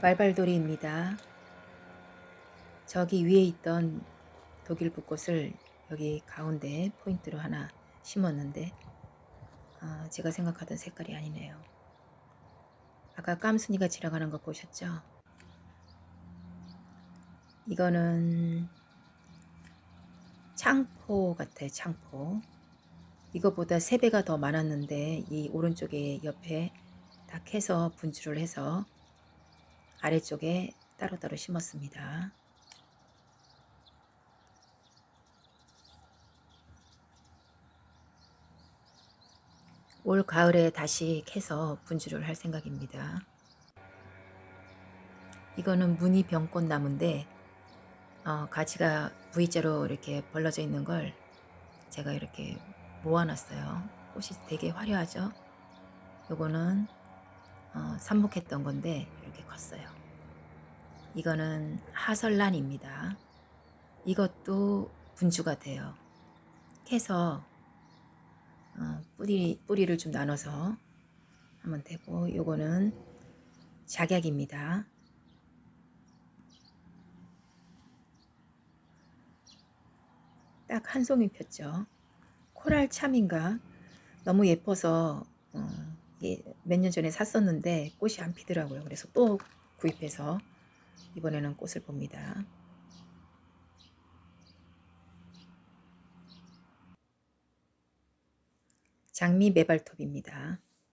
말발돌이입니다. 저기 위에 있던 독일 붓꽃을 여기 가운데 포인트로 하나 심었는데 어, 제가 생각하던 색깔이 아니네요. 아까 깜순이가 지나가는 거 보셨죠? 이거는 창포 같아요. 창포. 이거보다 3배가 더 많았는데 이 오른쪽에 옆에 다 캐서 분출을 해서 아래쪽에 따로따로 심었습니다. 올 가을에 다시 캐서 분주를 할 생각입니다. 이거는 무늬 병꽃 나무인데 어, 가지가 V자로 이렇게 벌러져 있는 걸 제가 이렇게 모아놨어요. 꽃이 되게 화려하죠. 요거는 어, 삽목했던 건데 이렇게 컸어요. 이거는 하설란입니다. 이것도 분주가 돼요. 캐서 어, 뿌리, 뿌리를 좀 나눠서 하면 되고 요거는 작약입니다. 딱 한 송이 폈죠. 코랄 참인가 너무 예뻐서 어, 몇 년 전에 샀었는데 꽃이 안 피더라고요. 그래서 또 구입해서 이번에는 꽃을 봅니다. 장미 매발톱입니다.